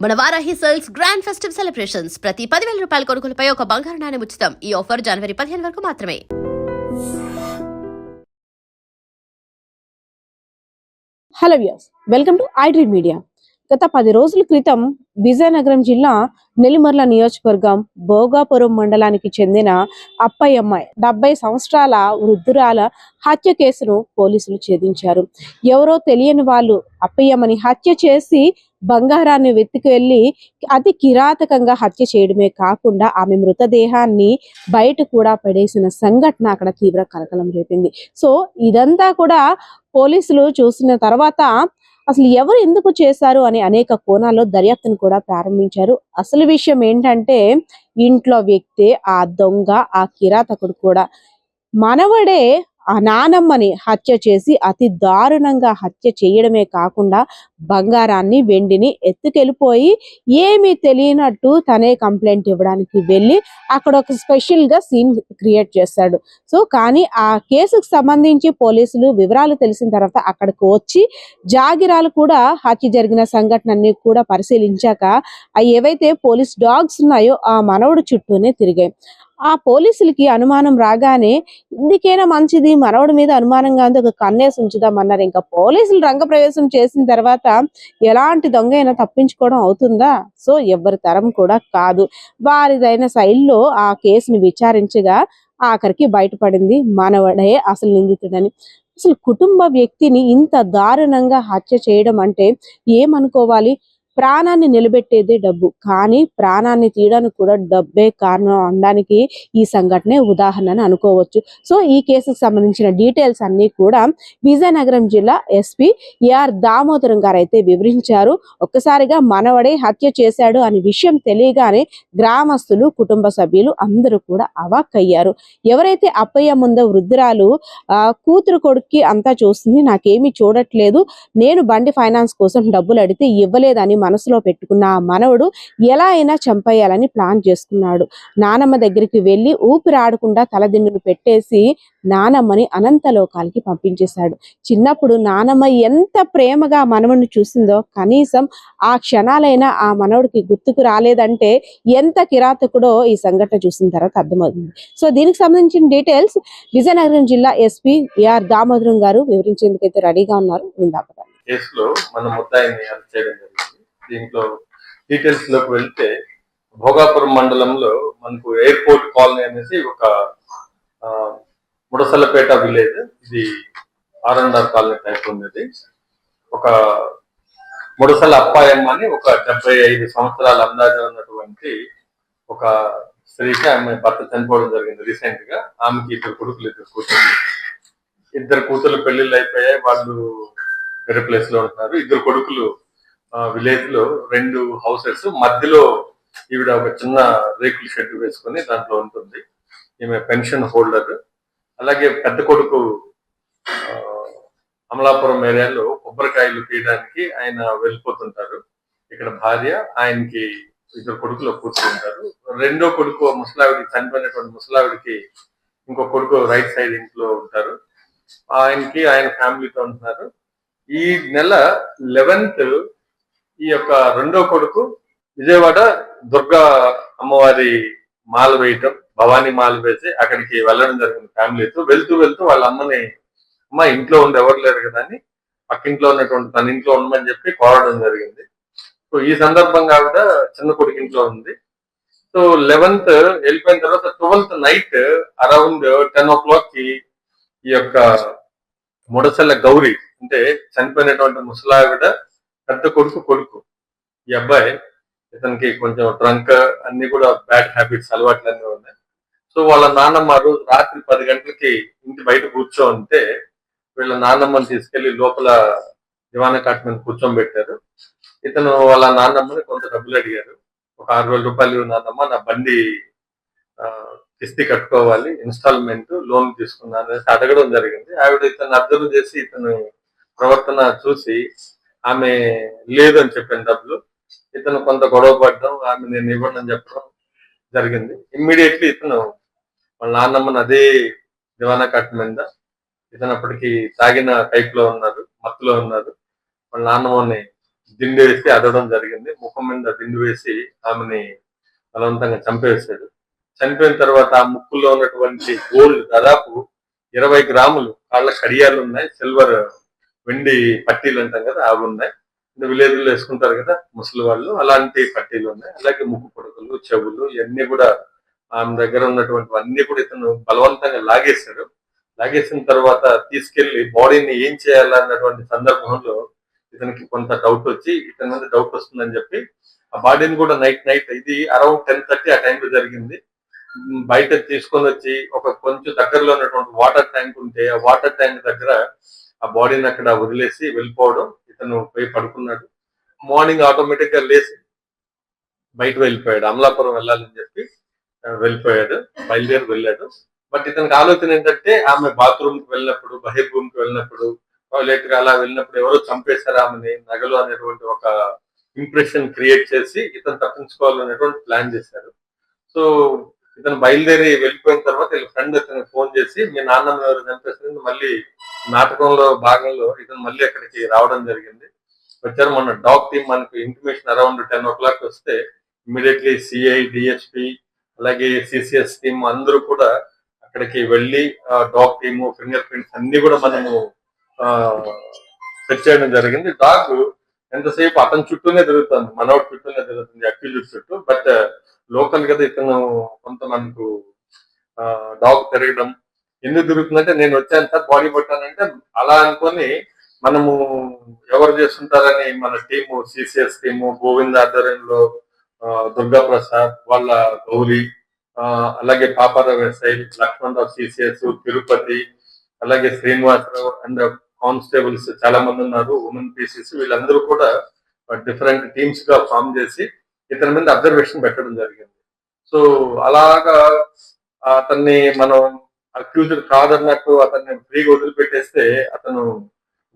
మన Varahi sales grand festive celebrations. ప్రతి పదివేల రూపాయల కొనుగోలుపై ఒక బంగారు నాణ్యం ఉచితం. ఈ ఆఫర్ జనవరి పదిహేను వరకు మాత్రమే. Hello views welcome to I dream media గత పది రోజుల క్రితం విజయనగరం జిల్లా నెల్లిమర్ల నియోజకవర్గం భోగాపురం మండలానికి చెందిన అప్పయ్యమ్మాయి డెబ్బై సంవత్సరాల వృద్ధురాల హత్య కేసును పోలీసులు ఛేదించారు. ఎవరో తెలియని వాళ్ళు అప్పయ్యమ్మని హత్య చేసి బంగారాన్ని వెతికి వెళ్ళి అతి కిరాతకంగా హత్య చేయడమే కాకుండా ఆమె మృతదేహాన్ని బయట కూడా పడేసిన సంఘటన అక్కడ తీవ్ర కలకలం రేపింది. సో ఇదంతా కూడా పోలీసులు చూసిన తర్వాత అసలు ఎవరు ఎందుకు చేశారు అని అనేక కోణాల్లో దర్యాప్తును కూడా ప్రారంభించారు. అసలు విషయం ఏంటంటే ఇంట్లో వ్యక్తే ఆ దొంగ ఆ కిరాతకుడు కూడా. మనవడే ఆ నానమ్మని హత్య చేసి అతి దారుణంగా హత్య చేయడమే కాకుండా బంగారాన్ని వెండిని ఎత్తుకెళ్ళిపోయి ఏమీ తెలియనట్టు తనే కంప్లైంట్ ఇవ్వడానికి వెళ్ళి అక్కడ ఒక స్పెషల్గా సీన్ క్రియేట్ చేస్తాడు. సో కానీ ఆ కేసుకు సంబంధించి పోలీసులు వివరాలు తెలిసిన తర్వాత అక్కడికి వచ్చి జాగిరాలు కూడా హత్య జరిగిన సంఘటనని కూడా పరిశీలించాక అవి ఏవైతే పోలీస్ డాగ్స్ ఉన్నాయో ఆ మనవడు చుట్టూనే తిరిగాయి. ఆ పోలీసులకి అనుమానం రాగానే ఇందుకైనా మంచిది? మనవడి మీద అనుమానంగా ఉంది. ఒక కన్నేసి ఉంచుదామన్నారు ఇంకా పోలీసులు రంగప్రవేశం చేసిన తర్వాత ఎలాంటి దొంగ అయినా తప్పించుకోవడం అవుతుందా? సో ఎవరి తరం కూడా కాదు. వారిదైన శైలిలో ఆ కేసుని విచారించగా ఆఖరికి బయటపడింది మనవడే అసలు నిందితుడని. అసలు కుటుంబ వ్యక్తిని ఇంత దారుణంగా హత్య చేయడం అంటే ఏమనుకోవాలి? ప్రాణాన్ని నిలబెట్టేదే డబ్బు. కానీ ప్రాణాన్ని తీయడానికి కూడా డబ్బే కారణం అనడానికి ఈ సంఘటనే ఉదాహరణ అని అనుకోవచ్చు. సో ఈ కేసుకు సంబంధించిన డీటెయిల్స్ అన్ని కూడా విజయనగరం జిల్లా ఎస్పీ ఏఆర్ దామోదరం గారు అయితే వివరించారు. ఒక్కసారిగా మనవడే హత్య చేశాడు అనే విషయం తెలియగానే గ్రామస్తులు కుటుంబ సభ్యులు అందరూ కూడా అవాక్కయ్యారు. ఎవరైతే అప్పయ్య ముందో వృద్ధురాలు ఆ కూతురు కొడుక్కి అంతా చూస్తుంది నాకేమీ చూడట్లేదు నేను బండి ఫైనాన్స్ కోసం డబ్బులు అడిగితే ఇవ్వలేదని మనసులో పెట్టుకున్న ఆ మనవడు ఎలా అయినా చంపేయాలని ప్లాన్ చేసుకున్నాడు. నానమ్మ దగ్గరికి వెళ్ళి ఊపిరి ఆడకుండా పెట్టేసి నానమ్మని అనంతలోకాలకి పంపించేశాడు. చిన్నప్పుడు నానమ్మ ఎంత ప్రేమగా ఆ చూసిందో కనీసం ఆ క్షణాలైనా ఆ మనవడికి గుర్తుకు రాలేదంటే ఎంత కిరాతకుడో ఈ సంఘటన చూసిన తర్వాత అర్థమవుతుంది. సో దీనికి సంబంధించిన డీటెయిల్స్ విజయనగరం జిల్లా ఎస్పీ ఏఆర్ దామోదరం గారు వివరించేందుకైతే రెడీగా ఉన్నారు. విందాపదాం కేసులో మన ముద్దాయిని అరెస్ట్ చేయడం జరిగింది. దీంట్లో డీటెయిల్స్లోకి వెళ్తే భోగాపురం మండలంలో మనకు ఎయిర్పోర్ట్ కాలనీ అనేసి ఒక ఆ, ముడసలపేట విలేజ్. ఇది R and R colony type ఉంది ఒక ముడసల అప్పాయమ్మ అని ఒక డెబ్బై ఐదు సంవత్సరాల అందాజ ఉన్నటువంటి ఒక స్త్రీకి ఆమె భర్త చనిపోవడం జరిగింది రీసెంట్గా. ఆమెకి ఇద్దరు కొడుకులు ఇద్దరు కూతురు ఇద్దరు కూతురు పెళ్ళిళ్ళు అయిపోయాయి. వాళ్ళు వేరే ప్లేస్లో ఉంటున్నారు. ఇద్దరు కొడుకులు విలేజ్లో రెండు హౌసెస్ మధ్యలో ఈవిడ ఒక చిన్న రేకుల షెడ్ వేసుకొని దాంట్లో ఉంటుంది. ఈమె పెన్షన్ హోల్డర్ అలాగే పెద్ద కొడుకు ఆ, అమలాపురం ఏరియాలో కొబ్బరికాయలు తీయడానికి ఆయన వెళ్ళిపోతుంటారు. ఇక్కడ భార్య ఆయనకి ఇద్దరు కొడుకులు కూర్చుంటారు రెండో కొడుకు ముసలావిడికి చనిపోయినటువంటి ముసలావిడికి ఇంకో కొడుకు రైట్ సైడ్ ఇంట్లో ఉంటారు. ఆయనకి ఆయన ఫ్యామిలీతో ఉంటున్నారు. ఈ నెల లెవెన్త్ ఈ యొక్క రెండో కొడుకు విజయవాడ దుర్గా అమ్మవారి మాల వేయటం భవానీ మాల వేసి అక్కడికి వెళ్ళడం జరిగింది ఫ్యామిలీతో. వెళ్తూ వెళ్తూ వాళ్ళ అమ్మని అమ్మ ఇంట్లో ఉండి ఎవరు లేరు కదా అని పక్కింట్లో ఉన్నటువంటి తన ఇంట్లో ఉండమని చెప్పి కోరడం జరిగింది. సో ఈ సందర్భంగా ఆవిడ చిన్న కొడుకు ఇంట్లో ఉంది. సో లెవెన్త్ వెళ్ళిపోయిన తర్వాత ట్వెల్త్ నైట్ అరౌండ్ టెన్ ఓ క్లాక్కి ఈ యొక్క ముడసల గౌరీ అంటే చనిపోయినటువంటి ముసలావిడ పెద్ద కొడుకు కొడుకు. ఈ అబ్బాయి ఇతనికి కొంచెం డ్రంక్ అన్ని కూడా బ్యాడ్ హ్యాబిట్స్ అలవాట్లు అన్నీ ఉన్నాయి. సో వాళ్ళ నాన్నమ్మ రోజు రాత్రి పది గంటలకి ఇంటి బయట కూర్చో ఉంటే వీళ్ళ నాన్నమ్మని తీసుకెళ్ళి లోపల దివాన కాట్ మీద కూర్చోబెట్టారు. ఇతను వాళ్ళ నాన్నమ్మని కొంత డబ్బులు అడిగారు. ఒక ఆరు వేల రూపాయలు నాన్నమ్మ నా బండి ఆ, కిస్తీ కట్టుకోవాలి ఇన్స్టాల్మెంట్ లోన్ తీసుకున్నాను అనేసి అడగడం జరిగింది. ఆవిడ ఇతను అబ్జర్వ్ చేసి ఇతను ప్రవర్తన చూసి ఆమె లేదు అని చెప్పాను డబ్బులు ఇతను కొంత గొడవ పడడం ఆమె నేను ఇవ్వను అని చెప్పడం జరిగింది. ఇమ్మీడియట్లీ ఇతను వాళ్ళ నాన్నమ్మని అదే దివానా కట్ మీద ఇతను అప్పటికి తాగిన కైపులో ఉన్నారు మత్తులో ఉన్నారు. వాళ్ళ నాన్నమ్మని దిండు వేసి అదడం జరిగింది. ముఖం మీద దిండు వేసి ఆమెని బలవంతంగా చంపేశాడు. చనిపోయిన తర్వాత ఆ ముక్కులో ఉన్నటువంటి గోల్డ్ దాదాపు ఇరవై గ్రాములు కాళ్ళ కడియాలు ఉన్నాయి సిల్వర్ వెండి పట్టీలు అంటాం కదా అవి ఉన్నాయి. విలేజ్లో వేసుకుంటారు కదా ముసలి వాళ్ళు అలాంటి పట్టీలు ఉన్నాయి. అలాగే ముక్కు పొడకలు చెవులు ఇవన్నీ కూడా ఆమె దగ్గర ఉన్నటువంటి అన్ని కూడా ఇతను బలవంతంగా లాగేశాడు. లాగేసిన తర్వాత తీసుకెళ్ళి బాడీని ఏం చేయాలన్నటువంటి సందర్భంలో ఇతనికి కొంత డౌట్ వచ్చి ఇతని మీద డౌట్ వస్తుందని చెప్పి ఆ బాడీని కూడా నైట్ నైట్ ఇది అరౌండ్ టెన్ థర్టీ ఆ టైంలో జరిగింది. బయట తీసుకొని వచ్చి ఒక కొంచెం దగ్గరలో ఉన్నటువంటి వాటర్ ట్యాంక్ ఉంటే ఆ వాటర్ ట్యాంక్ దగ్గర ఆ బాడీని అక్కడ వదిలేసి వెళ్ళిపోవడం ఇతను పోయి పడుకున్నాడు. మార్నింగ్ ఆటోమేటిక్గా లేచి బయట వెళ్ళిపోయాడు. అమలాపురం వెళ్ళాలని చెప్పి వెళ్ళిపోయాడు. బయలుదేరి వెళ్ళాడు. బట్ ఇతనికి ఆలోచన ఏంటంటే ఆమె బాత్రూమ్కి వెళ్ళినప్పుడు బహిర్భూమ్కి వెళ్ళినప్పుడు టాయిలెట్కి అలా వెళ్ళినప్పుడు ఎవరో చంపేశారు ఆమెని నగలు అనేటువంటి ఒక ఇంప్రెషన్ క్రియేట్ చేసి ఇతను తప్పించుకోవాలనేటువంటి ప్లాన్ చేశారు. సో ఇతను బయలుదేరి వెళ్ళిపోయిన తర్వాత వీళ్ళ ఫ్రెండ్ ఇతనికి ఫోన్ చేసి మీ నాన్నమ్మ ఎవరు చంపేస్తుంది మళ్ళీ నాటకంలో భాగంలో ఇతను మళ్ళీ అక్కడికి రావడం జరిగింది. వచ్చారు మొన్న డాగ్ టీమ్ మనకు intimation around ten o'clock వస్తే ఇమీడియట్లీ సిఐ డిఎస్పి అలాగే సిసిఎస్ టీమ్ అందరూ కూడా అక్కడికి వెళ్ళి డాగ్ టీమ్ ఫింగర్ ప్రింట్స్ అన్ని కూడా మనము సెట్ చేయడం జరిగింది. డాగ్ ఎంతసేపు అతని చుట్టూనే తిరుగుతుంది మనవాడి చుట్టూనే తిరుగుతుంది అక్యూజ్ చుట్టూ. బట్ లోకల్ కదా ఇతను కొంత మనకు డాగ్ తిరగడం ఎందుకు దొరుకుతుందంటే నేను వచ్చాను సార్ బాడీ కొట్టానంటే అలా అనుకొని మనము ఎవరు చేస్తుంటారని మన టీము సిసిఎస్ టీము గోవింద్ ఆధ్వర్యంలో దుర్గా ప్రసాద్ వాళ్ళ గౌరీ అలాగే పాపారావు ఎస్ఐ లక్ష్మణరావు సిసిఎస్ తిరుపతి అలాగే శ్రీనివాసరావు అండ్ కానిస్టేబుల్స్ చాలా మంది ఉన్నారు ఉమెన్ పీసీస్ వీళ్ళందరూ కూడా డిఫరెంట్ టీమ్స్గా ఫామ్ చేసి ఇతని మీద అబ్జర్వేషన్ పెట్టడం జరిగింది. సో అలాగా అతన్ని మనం అక్యూజ్డ్ కాదన్నట్టు అతన్ని ఫ్రీగా వదిలిపెట్టేస్తే అతను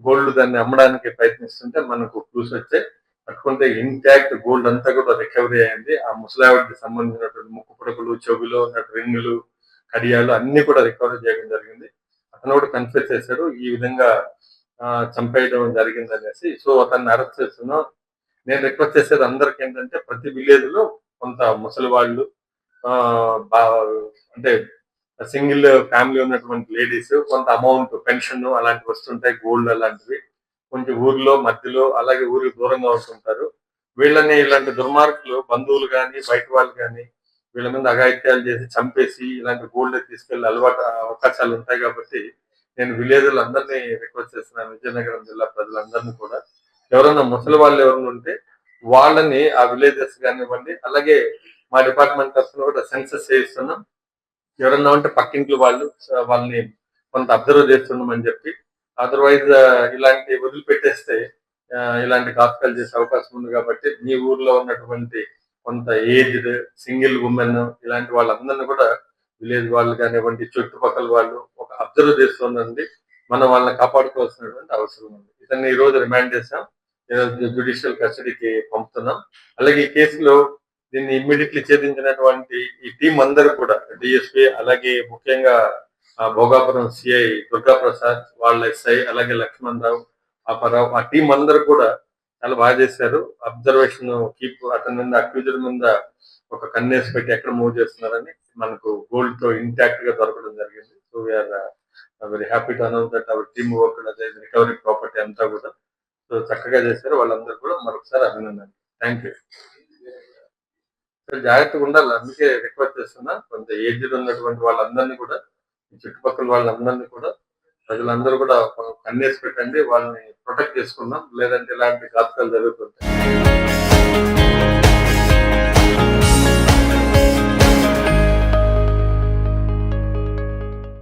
గోల్డ్ దాన్ని అమ్మడానికి ప్రయత్నిస్తుంటే మనకు క్లూస్ వచ్చాయి. పట్టుకుంటే ఇంటాక్ట్ గోల్డ్ అంతా కూడా రికవరీ అయింది. ఆ ముసలావిడికి సంబంధించినటువంటి ముక్కు పుడకలు చెవిలో ఉన్న రింగులు కడియాలు అన్ని కూడా రికవరీ చేయడం జరిగింది. అతను కూడా కన్ఫ్యూజ్ చేశాడు ఈ విధంగా ఆ, చంపేయడం జరిగింది అనేసి. సో అతన్ని అరెస్ట్ చేస్తున్నాం. నేను రిక్వెస్ట్ చేసేది అందరికి ఏంటంటే ప్రతి విలేజ్లో కొంత ముసలి వాళ్ళు ఆ, బా- అంటే సింగిల్ ఫ్యామిలీ ఉన్నటువంటి లేడీస్ కొంత అమౌంట్ పెన్షన్ అలాంటివి వస్తుంటాయి గోల్డ్ అలాంటివి. కొంచెం ఊర్లో మధ్యలో అలాగే ఊరికి దూరంగా ఉంటుంటారు. వీళ్ళని ఇలాంటి దుర్మార్గులు బంధువులు కానీ బయట వాళ్ళు కానీ వీళ్ళ మీద అఘాయిత్యాలు చేసి చంపేసి ఇలాంటి గోల్డ్ తీసుకెళ్ళి అలవాటు అవకాశాలు ఉంటాయి కాబట్టి నేను విలేజ్లు అందరినీ రిక్వెస్ట్ చేస్తున్నాను. విజయనగరం జిల్లా ప్రజలందరినీ కూడా. ఎవరైనా ముసలి వాళ్ళు ఎవరైనా ఉంటే వాళ్ళని ఆ విలేజెస్ కానివ్వండి అలాగే మా డిపార్ట్మెంట్ తరఫున కూడా సెన్సస్ చేయిస్తున్నాం. ఎవరన్నా ఉంటే పక్కింట్లు వాళ్ళు వాళ్ళని కొంత అబ్జర్వ్ చేస్తుండమని చెప్పి అదర్వైజ్ ఇలాంటి వదిలిపెట్టేస్తే ఇలాంటి ఘాతకాలు చేసే అవకాశం ఉంది కాబట్టి మీ ఊర్లో ఉన్నటువంటి కొంత ఏజ్డ్ సింగిల్ ఉమెన్ ఇలాంటి వాళ్ళందరినీ కూడా విలేజ్ వాళ్ళు కానివ్వండి చుట్టుపక్కల వాళ్ళు ఒక అబ్జర్వ్ చేస్తుందండి మనం వాళ్ళని కాపాడుకోవాల్సినటువంటి అవసరం ఉంది. ఇతన్ని ఈ రోజు రిమాండ్ చేసాం జుడిషియల్ కస్టడీకి పంపుతున్నాం. అలాగే ఈ కేసులో దీన్ని ఇమ్మీడియట్లీ ఛేదించినటువంటి ఈ టీం అందరూ కూడా డిఎస్పీ అలాగే ముఖ్యంగా ఆ, భోగాపురం సిఐ దుర్గా ప్రసాద్ వాళ్ళ ఎస్ఐ అలాగే లక్ష్మణ్ రావు అప్పారావు ఆ టీం అందరూ కూడా చాలా బాగా చేశారు. అబ్జర్వేషన్ కీప్ అతని మీద అక్యూజర్ మీద ఒక కన్నేసి పెట్టి ఎక్కడ మూవ్ చేస్తున్నారని మనకు గోల్డ్తో ఇంటాక్ట్గా దొరకడం జరిగింది. So we're very happy to announce that our team work recovery property అంతా కూడా సో చక్కగా చేశారు. వాళ్ళందరూ కూడా మరొకసారి అభినందన థ్యాంక్ యూ జాగ్రత్తగా ఉండాలి. అందుకే రిక్వెస్ట్ చేస్తున్నా. కొంత ఏజ్డ్ ఉన్నటువంటి వాళ్ళందరినీ కూడా చుట్టుపక్కల వాళ్ళందరినీ కూడా ప్రజలందరూ కూడా కన్నేసి పెట్టండి. వాళ్ళని ప్రొటెక్ట్ చేసుకుందాం. లేదంటే ఇలాంటి ఘాతకాలు జరుగుతుంటాయి.